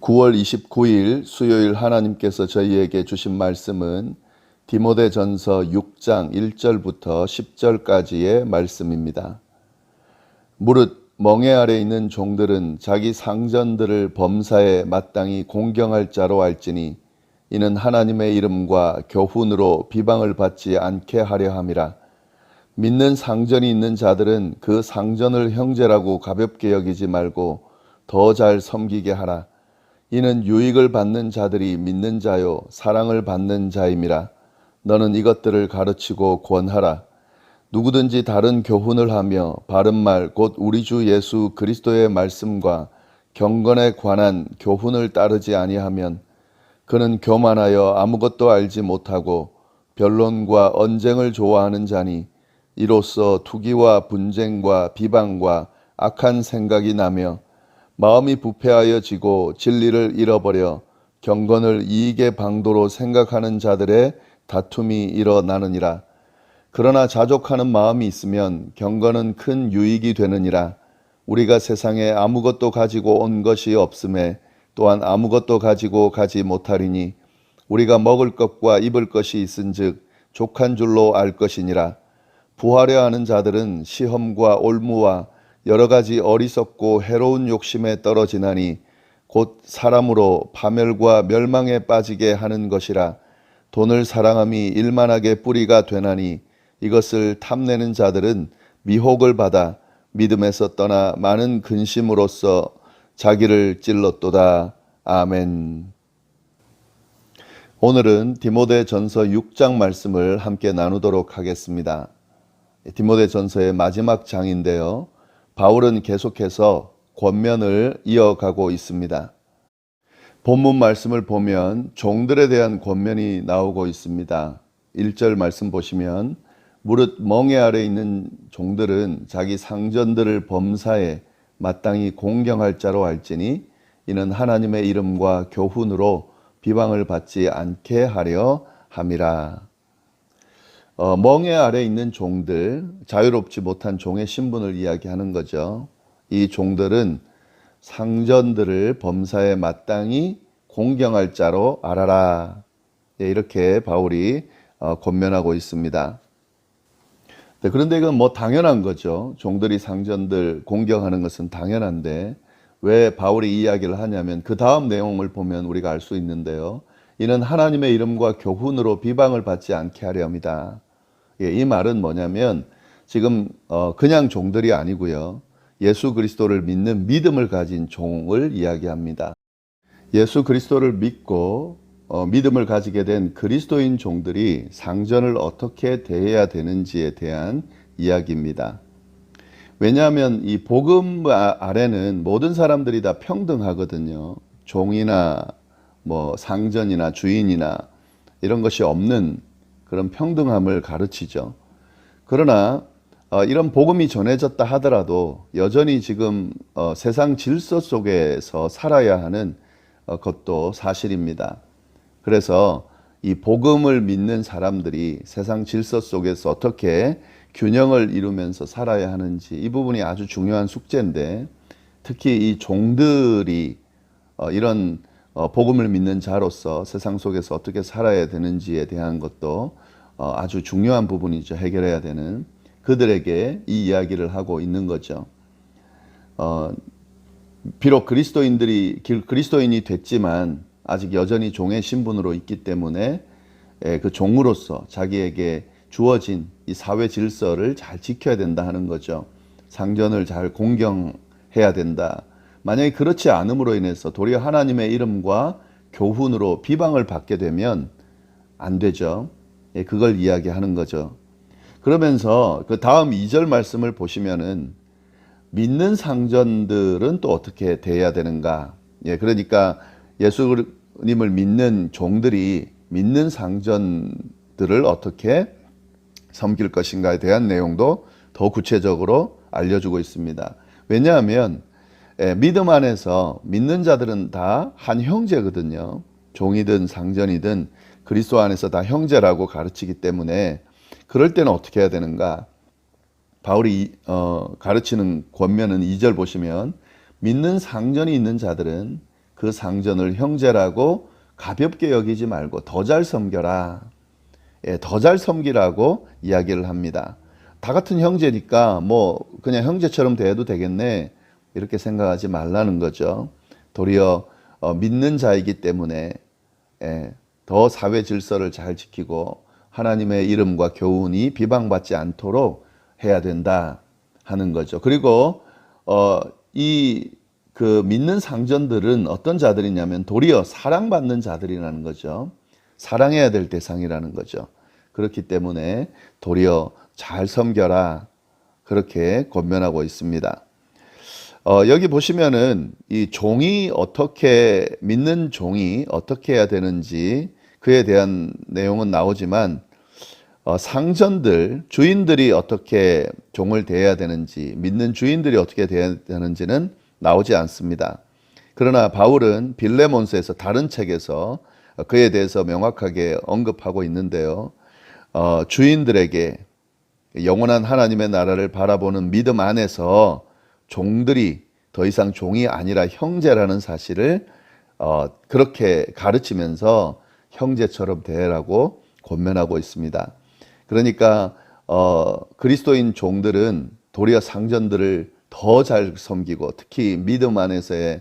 9월 29일 수요일 하나님께서 저희에게 주신 말씀은 디모데 전서 6장 1절부터 10절까지의 말씀입니다. 무릇 멍에 아래 있는 종들은 자기 상전들을 범사에 마땅히 공경할 자로 알지니 이는 하나님의 이름과 교훈으로 비방을 받지 않게 하려 함이라. 믿는 상전이 있는 자들은 그 상전을 형제라고 가볍게 여기지 말고 더 잘 섬기게 하라. 이는 유익을 받는 자들이 믿는 자요 사랑을 받는 자임이라. 너는 이것들을 가르치고 권하라. 누구든지 다른 교훈을 하며 바른 말 곧 우리 주 예수 그리스도의 말씀과 경건에 관한 교훈을 따르지 아니하면 그는 교만하여 아무것도 알지 못하고 변론과 언쟁을 좋아하는 자니 이로써 투기와 분쟁과 비방과 악한 생각이 나며 마음이 부패하여 지고 진리를 잃어버려 경건을 이익의 방도로 생각하는 자들의 다툼이 일어나느니라. 그러나 자족하는 마음이 있으면 경건은 큰 유익이 되느니라. 우리가 세상에 아무것도 가지고 온 것이 없음에 또한 아무것도 가지고 가지 못하리니 우리가 먹을 것과 입을 것이 있은즉 족한 줄로 알 것이니라. 부하려 하는 자들은 시험과 올무와 여러 가지 어리석고 해로운 욕심에 떨어지나니 곧 사람으로 파멸과 멸망에 빠지게 하는 것이라 돈을 사랑함이 일만하게 뿌리가 되나니 이것을 탐내는 자들은 미혹을 받아 믿음에서 떠나 많은 근심으로써 자기를 찔렀도다. 아멘. 오늘은 디모데 전서 6장 말씀을 함께 나누도록 하겠습니다. 디모데 전서의 마지막 장인데요. 바울은 계속해서 권면을 이어가고 있습니다. 본문 말씀을 보면 종들에 대한 권면이 나오고 있습니다. 1절 말씀 보시면 무릇 멍에 아래 있는 종들은 자기 상전들을 범사에 마땅히 공경할 자로 알지니 이는 하나님의 이름과 교훈으로 비방을 받지 않게 하려 함이라. 어, 멍에 아래 있는 종들, 자유롭지 못한 종의 신분을 이야기하는 거죠. 이 종들은 상전들을 범사에 마땅히 공경할 자로 알아라. 예, 이렇게 바울이 어, 권면하고 있습니다. 네, 그런데 이건 뭐 당연한 거죠. 종들이 상전들 공경하는 것은 당연한데 왜 바울이 이 이야기를 하냐면 그 다음 내용을 보면 우리가 알 수 있는데요. 이는 하나님의 이름과 교훈으로 비방을 받지 않게 하려 합니다. 예, 이 말은 뭐냐면 지금 어, 그냥 종들이 아니고요. 예수 그리스도를 믿는 믿음을 가진 종을 이야기합니다. 예수 그리스도를 믿고 어, 믿음을 가지게 된 그리스도인 종들이 상전을 어떻게 대해야 되는지에 대한 이야기입니다. 왜냐하면 이 복음 아, 아래는 모든 사람들이 다 평등하거든요. 종이나 뭐 상전이나 주인이나 이런 것이 없는 그런 평등함을 가르치죠. 그러나 어, 이런 복음이 전해졌다 하더라도 여전히 지금 어, 세상 질서 속에서 살아야 하는 어, 것도 사실입니다. 그래서 이 복음을 믿는 사람들이 세상 질서 속에서 어떻게 균형을 이루면서 살아야 하는지 이 부분이 아주 중요한 숙제인데 특히 이 종들이 어, 이런 어, 복음을 믿는 자로서 세상 속에서 어떻게 살아야 되는지에 대한 것도 어, 아주 중요한 부분이죠. 해결해야 되는 그들에게 이 이야기를 하고 있는 거죠. 어, 비록 그리스도인들이 그리스도인이 됐지만 아직 여전히 종의 신분으로 있기 때문에 예, 그 종으로서 자기에게 주어진 이 사회 질서를 잘 지켜야 된다 하는 거죠. 상전을 잘 공경해야 된다. 만약에 그렇지 않음으로 인해서 도리어 하나님의 이름과 교훈으로 비방을 받게 되면 안 되죠. 예, 그걸 이야기하는 거죠. 그러면서 그 다음 2절 말씀을 보시면은 믿는 상전들은 또 어떻게 대해야 되는가? 예, 그러니까 예수님을 믿는 종들이 믿는 상전들을 어떻게 섬길 것인가에 대한 내용도 더 구체적으로 알려주고 있습니다. 왜냐하면 예, 믿음 안에서 믿는 자들은 다 한 형제거든요. 종이든 상전이든 그리스도 안에서 다 형제라고 가르치기 때문에 그럴 때는 어떻게 해야 되는가? 바울이 어, 가르치는 권면은 2절 보시면 믿는 상전이 있는 자들은 그 상전을 형제라고 가볍게 여기지 말고 더 잘 섬겨라. 예, 더 잘 섬기라고 이야기를 합니다. 다 같은 형제니까 뭐 그냥 형제처럼 대해도 되겠네. 이렇게 생각하지 말라는 거죠. 도리어 어, 믿는 자이기 때문에 예, 더 사회 질서를 잘 지키고 하나님의 이름과 교훈이 비방받지 않도록 해야 된다 하는 거죠. 그리고 어, 이그 믿는 상전들은 어떤 자들이냐면 도리어 사랑받는 자들이라는 거죠. 사랑해야 될 대상이라는 거죠. 그렇기 때문에 도리어 잘 섬겨라 그렇게 권면하고 있습니다. 어, 여기 보시면은 이 종이 어떻게 믿는 종이 어떻게 해야 되는지 그에 대한 내용은 나오지만 어, 상전들 주인들이 어떻게 종을 대해야 되는지 믿는 주인들이 어떻게 대해야 되는지는 나오지 않습니다. 그러나 바울은 빌레몬스에서 다른 책에서 그에 대해서 명확하게 언급하고 있는데요. 어, 주인들에게 영원한 하나님의 나라를 바라보는 믿음 안에서 종들이 더 이상 종이 아니라 형제라는 사실을 어, 그렇게 가르치면서 형제처럼 대해라고 권면하고 있습니다. 그러니까 어, 그리스도인 종들은 도리어 상전들을 더 잘 섬기고 특히 믿음 안에서의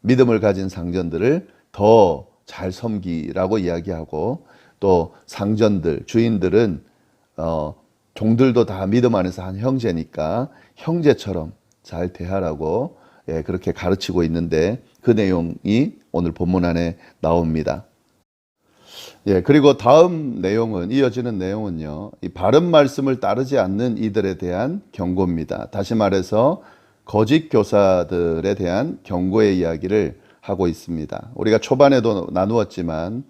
믿음을 가진 상전들을 더 잘 섬기라고 이야기하고 또 상전들 주인들은 어, 종들도 다 믿음 안에서 한 형제니까 형제처럼 잘 대하라고 예, 그렇게 가르치고 있는데 그 내용이 오늘 본문 안에 나옵니다. 예, 그리고 다음 내용은 이어지는 내용은요. 이 바른 말씀을 따르지 않는 이들에 대한 경고입니다. 다시 말해서 거짓 교사들에 대한 경고의 이야기를 하고 있습니다. 우리가 초반에도 나누었지만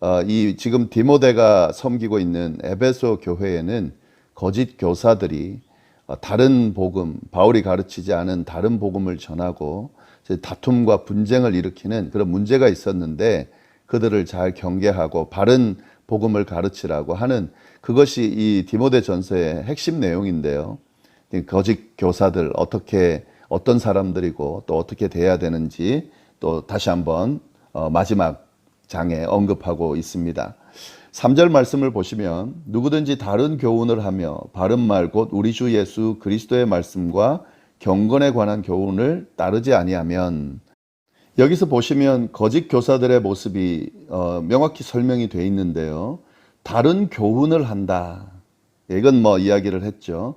어, 이 지금 디모데가 섬기고 있는 에베소 교회에는 거짓 교사들이 어, 다른 복음, 바울이 가르치지 않은 다른 복음을 전하고 다툼과 분쟁을 일으키는 그런 문제가 있었는데 그들을 잘 경계하고 바른 복음을 가르치라고 하는 그것이 이 디모데 전서의 핵심 내용인데요. 이 거짓 교사들 어떻게 어떤 사람들이고 또 어떻게 돼야 되는지 또 다시 한번 어, 마지막 장에 언급하고 있습니다. 3절 말씀을 보시면 누구든지 다른 교훈을 하며 바른 말 곧 우리 주 예수 그리스도의 말씀과 경건에 관한 교훈을 따르지 아니하면 여기서 보시면 거짓 교사들의 모습이 어, 명확히 설명이 돼 있는데요. 다른 교훈을 한다. 이건 뭐 이야기를 했죠.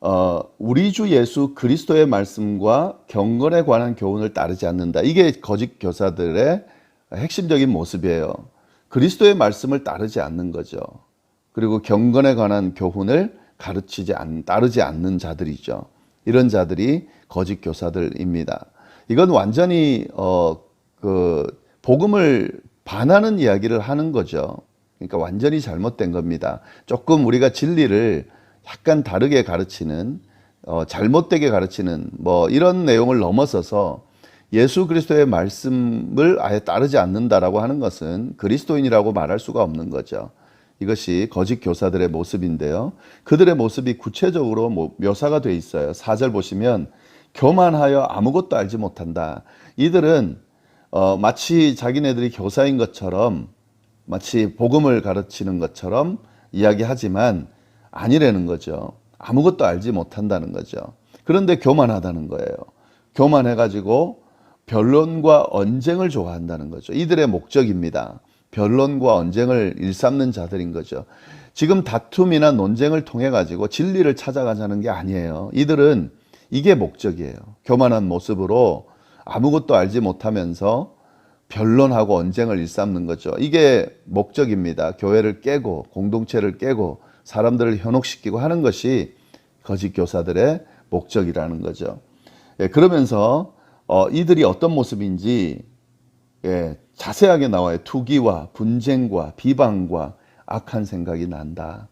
어, 우리 주 예수 그리스도의 말씀과 경건에 관한 교훈을 따르지 않는다. 이게 거짓 교사들의 핵심적인 모습이에요. 그리스도의 말씀을 따르지 않는 거죠. 그리고 경건에 관한 교훈을 가르치지 않, 따르지 않는 자들이죠. 이런 자들이 거짓 교사들입니다. 이건 완전히 어, 그 복음을 반하는 이야기를 하는 거죠. 그러니까 완전히 잘못된 겁니다. 조금 우리가 진리를 약간 다르게 가르치는 어, 잘못되게 가르치는 뭐 이런 내용을 넘어서서 예수 그리스도의 말씀을 아예 따르지 않는다라고 하는 것은 그리스도인이라고 말할 수가 없는 거죠. 이것이 거짓 교사들의 모습인데요. 그들의 모습이 구체적으로 뭐 묘사가 돼 있어요. 사절 보시면 교만하여 아무것도 알지 못한다. 이들은 어, 마치 자기네들이 교사인 것처럼 마치 복음을 가르치는 것처럼 이야기하지만 아니라는 거죠. 아무것도 알지 못한다는 거죠. 그런데 교만하다는 거예요. 교만해가지고 변론과 언쟁을 좋아한다는 거죠. 이들의 목적입니다. 변론과 언쟁을 일삼는 자들인 거죠. 지금 다툼이나 논쟁을 통해 가지고 진리를 찾아가자는 게 아니에요. 이들은 이게 목적이에요. 교만한 모습으로 아무것도 알지 못하면서 변론하고 언쟁을 일삼는 거죠. 이게 목적입니다. 교회를 깨고 공동체를 깨고 사람들을 현혹시키고 하는 것이 거짓 교사들의 목적이라는 거죠. 예, 그러면서 어, 이들이 어떤 모습인지 예, 자세하게 나와요. 투기와 분쟁과 비방과 악한 생각이 난다.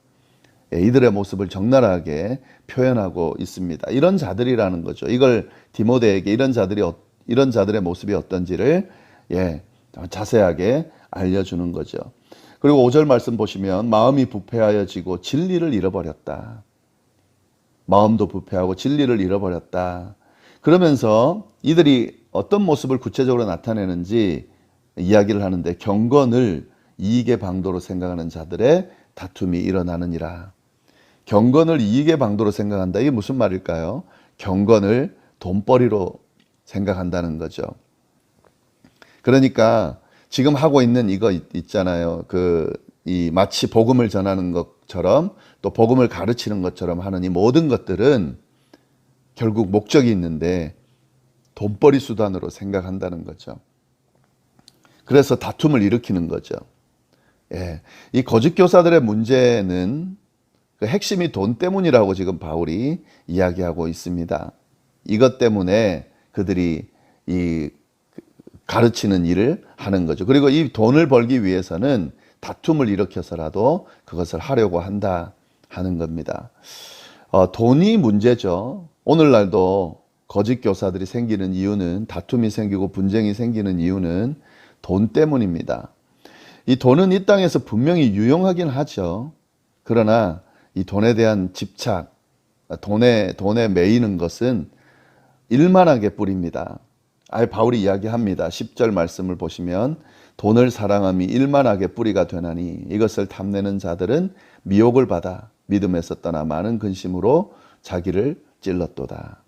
예, 이들의 모습을 적나라하게 표현하고 있습니다. 이런 자들이라는 거죠. 이걸 디모데에게 이런 자들이 어- 이런 자들의 모습이 어떤지를 예, 자세하게 알려주는 거죠. 그리고 5절 말씀 보시면 마음이 부패하여지고 진리를 잃어버렸다. 마음도 부패하고 진리를 잃어버렸다. 그러면서 이들이 어떤 모습을 구체적으로 나타내는지 이야기를 하는데 경건을 이익의 방도로 생각하는 자들의 다툼이 일어나느니라. 경건을 이익의 방도로 생각한다. 이게 무슨 말일까요? 경건을 돈벌이로 생각한다는 거죠. 그러니까 지금 하고 있는 이거 있- 있잖아요. 그 이 마치 복음을 전하는 것처럼 또 복음을 가르치는 것처럼 하는 이 모든 것들은 결국 목적이 있는데 돈벌이 수단으로 생각한다는 거죠. 그래서 다툼을 일으키는 거죠. 예. 이 거짓 교사들의 문제는 그 핵심이 돈 때문이라고 지금 바울이 이야기하고 있습니다. 이것 때문에 그들이 이 가르치는 일을 하는 거죠. 그리고 이 돈을 벌기 위해서는 다툼을 일으켜서라도 그것을 하려고 한다 하는 겁니다. 어, 돈이 문제죠. 오늘날도 거짓 교사들이 생기는 이유는 다툼이 생기고 분쟁이 생기는 이유는 돈 때문입니다. 이 돈은 이 땅에서 분명히 유용하긴 하죠. 그러나 이 돈에 대한 집착, 돈에 돈에 매이는 것은 일만하게 뿌립니다. 아예 바울이 이야기합니다. 10절 말씀을 보시면 돈을 사랑함이 일만하게 뿌리가 되나니 이것을 탐내는 자들은 미혹을 받아 믿음에서 떠나 많은 근심으로 자기를 찔렀도다.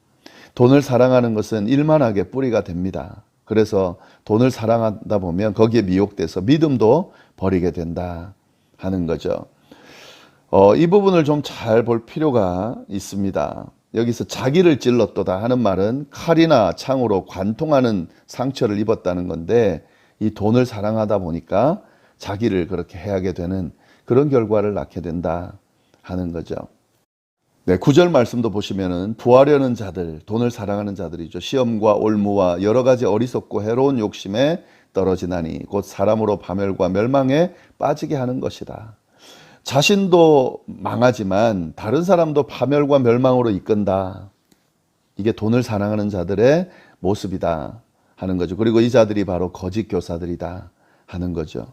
돈을 사랑하는 것은 일만하게 뿌리가 됩니다. 그래서 돈을 사랑하다 보면 거기에 미혹돼서 믿음도 버리게 된다 하는 거죠. 어, 이 부분을 좀 잘 볼 필요가 있습니다. 여기서 자기를 찔렀도다 하는 말은 칼이나 창으로 관통하는 상처를 입었다는 건데 이 돈을 사랑하다 보니까 자기를 그렇게 해하게 되는 그런 결과를 낳게 된다 하는 거죠. 네, 구절 말씀도 보시면은 부하려는 자들, 돈을 사랑하는 자들이죠. 시험과 올무와 여러 가지 어리석고 해로운 욕심에 떨어지나니 곧 사람으로 파멸과 멸망에 빠지게 하는 것이다. 자신도 망하지만 다른 사람도 파멸과 멸망으로 이끈다. 이게 돈을 사랑하는 자들의 모습이다 하는 거죠. 그리고 이 자들이 바로 거짓 교사들이다 하는 거죠.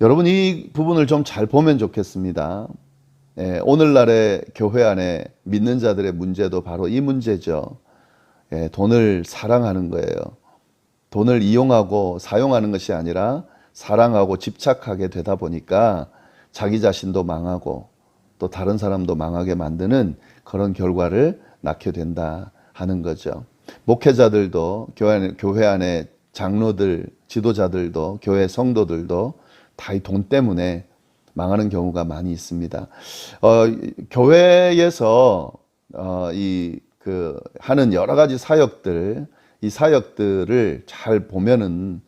여러분 이 부분을 좀 잘 보면 좋겠습니다. 예, 오늘날의 교회 안에 믿는 자들의 문제도 바로 이 문제죠. 예, 돈을 사랑하는 거예요. 돈을 이용하고 사용하는 것이 아니라 사랑하고 집착하게 되다 보니까 자기 자신도 망하고 또 다른 사람도 망하게 만드는 그런 결과를 낳게 된다 하는 거죠. 목회자들도 교회 안에, 장로들, 지도자들도 교회 성도들도 다 이 돈 때문에 망하는 경우가 많이 있습니다. 어, 교회에서 어, 이 그 하는 여러 가지 사역들, 이 사역들을 잘 보면은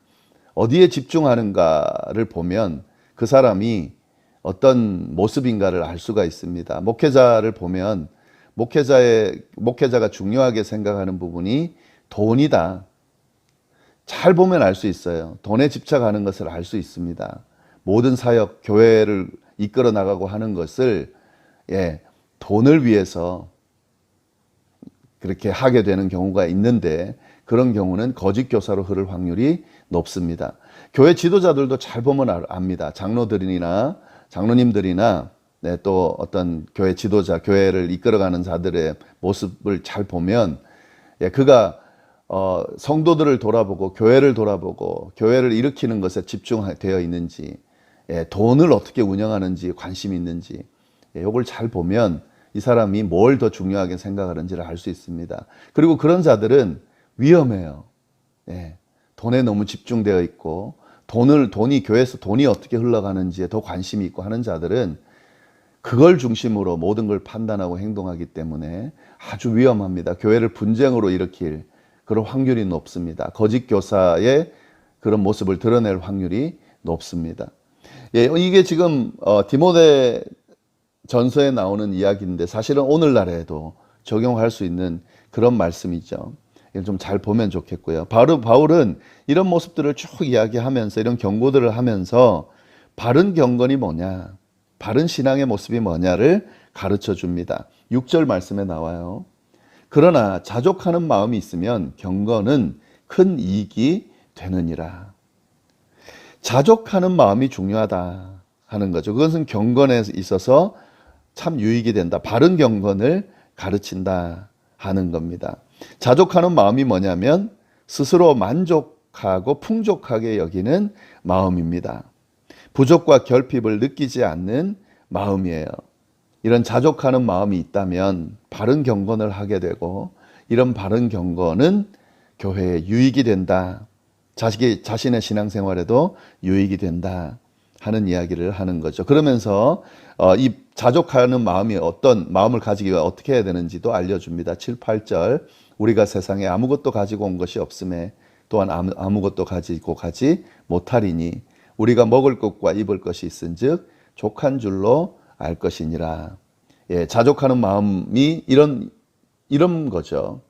어디에 집중하는가를 보면 그 사람이 어떤 모습인가를 알 수가 있습니다. 목회자를 보면 목회자의 목회자가 중요하게 생각하는 부분이 돈이다. 잘 보면 알 수 있어요. 돈에 집착하는 것을 알 수 있습니다. 모든 사역, 교회를 이끌어 나가고 하는 것을 예, 돈을 위해서 그렇게 하게 되는 경우가 있는데 그런 경우는 거짓 교사로 흐를 확률이 높습니다. 교회 지도자들도 잘 보면 알- 압니다. 장로들이나 장로님들이나 네, 또 어떤 교회 지도자, 교회를 이끌어가는 자들의 모습을 잘 보면 예, 그가 어, 성도들을 돌아보고 교회를 돌아보고 교회를 일으키는 것에 집중되어 있는지 예, 돈을 어떻게 운영하는지 관심이 있는지 예, 이걸 잘 보면 이 사람이 뭘 더 중요하게 생각하는지를 알 수 있습니다. 그리고 그런 자들은 위험해요. 예, 돈에 너무 집중되어 있고 돈을 돈이 교회에서 돈이 어떻게 흘러가는지에 더 관심이 있고 하는 자들은 그걸 중심으로 모든 걸 판단하고 행동하기 때문에 아주 위험합니다. 교회를 분쟁으로 일으킬 그런 확률이 높습니다. 거짓 교사의 그런 모습을 드러낼 확률이 높습니다. 예, 이게 지금 어, 디모데 전서에 나오는 이야기인데 사실은 오늘날에도 적용할 수 있는 그런 말씀이죠. 좀 잘 보면 좋겠고요. 바로 바울은 이런 모습들을 쭉 이야기하면서 이런 경고들을 하면서 바른 경건이 뭐냐, 바른 신앙의 모습이 뭐냐를 가르쳐 줍니다. 6절 말씀에 나와요. 그러나 자족하는 마음이 있으면 경건은 큰 이익이 되느니라. 자족하는 마음이 중요하다 하는 거죠. 그것은 경건에 있어서 참 유익이 된다. 바른 경건을 가르친다 하는 겁니다. 자족하는 마음이 뭐냐면 스스로 만족하고 풍족하게 여기는 마음입니다. 부족과 결핍을 느끼지 않는 마음이에요. 이런 자족하는 마음이 있다면 바른 경건을 하게 되고 이런 바른 경건은 교회에 유익이 된다. 자식이 자신의 신앙생활에도 유익이 된다 하는 이야기를 하는 거죠. 그러면서 어, 이 자족하는 마음이 어떤 마음을 가지기 위해 어떻게 해야 되는지도 알려줍니다. 7, 8절 우리가 세상에 아무것도 가지고 온 것이 없음에 또한 아무, 아무것도 가지고 가지 못하리니 우리가 먹을 것과 입을 것이 있은즉 족한 줄로 알 것이니라. 예, 자족하는 마음이 이런 이런 거죠.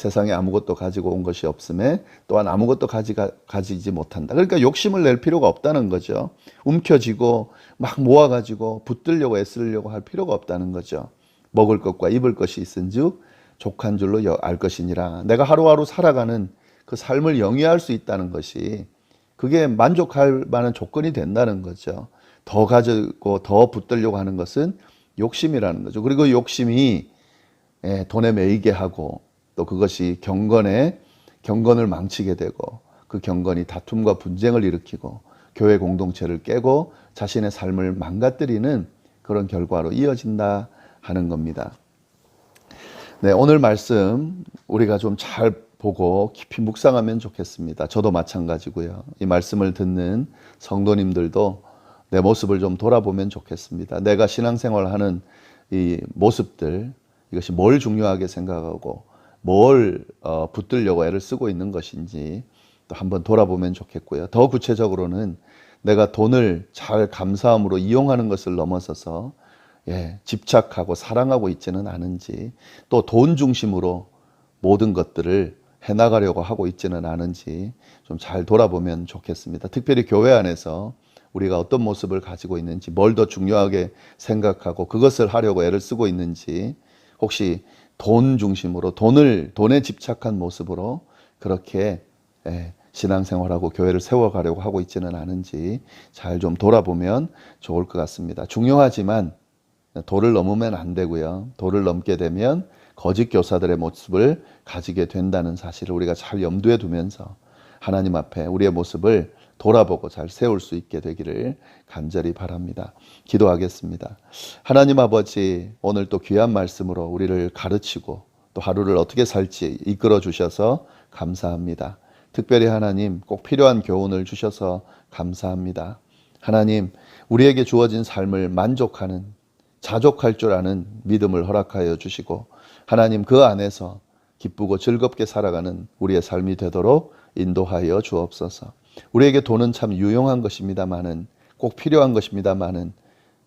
세상에 아무것도 가지고 온 것이 없음에 또한 아무것도 가지가, 가지지 못한다. 그러니까 욕심을 낼 필요가 없다는 거죠. 움켜쥐고 막 모아가지고 붙들려고 애쓰려고 할 필요가 없다는 거죠. 먹을 것과 입을 것이 있은즉 족한 줄로 여- 알 것이니라. 내가 하루하루 살아가는 그 삶을 영위할 수 있다는 것이 그게 만족할 만한 조건이 된다는 거죠. 더 가지고 더 붙들려고 하는 것은 욕심이라는 거죠. 그리고 그 욕심이 예, 돈에 매이게 하고 또 그것이 경건에 경건을 망치게 되고 그 경건이 다툼과 분쟁을 일으키고 교회 공동체를 깨고 자신의 삶을 망가뜨리는 그런 결과로 이어진다 하는 겁니다. 네, 오늘 말씀 우리가 좀 잘 보고 깊이 묵상하면 좋겠습니다. 저도 마찬가지고요. 이 말씀을 듣는 성도님들도 내 모습을 좀 돌아보면 좋겠습니다. 내가 신앙생활하는 이 모습들 이것이 뭘 중요하게 생각하고 뭘 어, 붙들려고 애를 쓰고 있는 것인지 또 한번 돌아보면 좋겠고요. 더 구체적으로는 내가 돈을 잘 감사함으로 이용하는 것을 넘어서서 예, 집착하고 사랑하고 있지는 않은지 또 돈 중심으로 모든 것들을 해나가려고 하고 있지는 않은지 좀 잘 돌아보면 좋겠습니다. 특별히 교회 안에서 우리가 어떤 모습을 가지고 있는지 뭘 더 중요하게 생각하고 그것을 하려고 애를 쓰고 있는지 혹시 돈 중심으로 돈을 돈에 집착한 모습으로 그렇게 예, 신앙생활하고 교회를 세워가려고 하고 있지는 않은지 잘 좀 돌아보면 좋을 것 같습니다. 중요하지만 도를 넘으면 안 되고요. 도를 넘게 되면 거짓 교사들의 모습을 가지게 된다는 사실을 우리가 잘 염두에 두면서 하나님 앞에 우리의 모습을 돌아보고 잘 세울 수 있게 되기를 간절히 바랍니다. 기도하겠습니다. 하나님 아버지, 오늘 또 귀한 말씀으로 우리를 가르치고 또 하루를 어떻게 살지 이끌어 주셔서 감사합니다. 특별히 하나님 꼭 필요한 교훈을 주셔서 감사합니다. 하나님, 우리에게 주어진 삶을 만족하는 자족할 줄 아는 믿음을 허락하여 주시고 하나님 그 안에서 기쁘고 즐겁게 살아가는 우리의 삶이 되도록 인도하여 주옵소서. 우리에게 돈은 참 유용한 것입니다만은 꼭 필요한 것입니다만은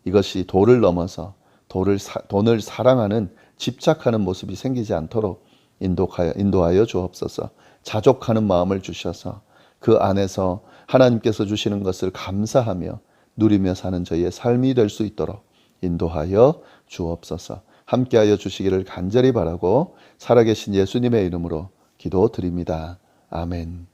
이것이 도를 넘어서 도를 사, 돈을 사랑하는 집착하는 모습이 생기지 않도록 인도하여, 인도하여 주옵소서. 자족하는 마음을 주셔서 그 안에서 하나님께서 주시는 것을 감사하며 누리며 사는 저희의 삶이 될 수 있도록 인도하여 주옵소서. 함께하여 주시기를 간절히 바라고 살아계신 예수님의 이름으로 기도드립니다. 아멘.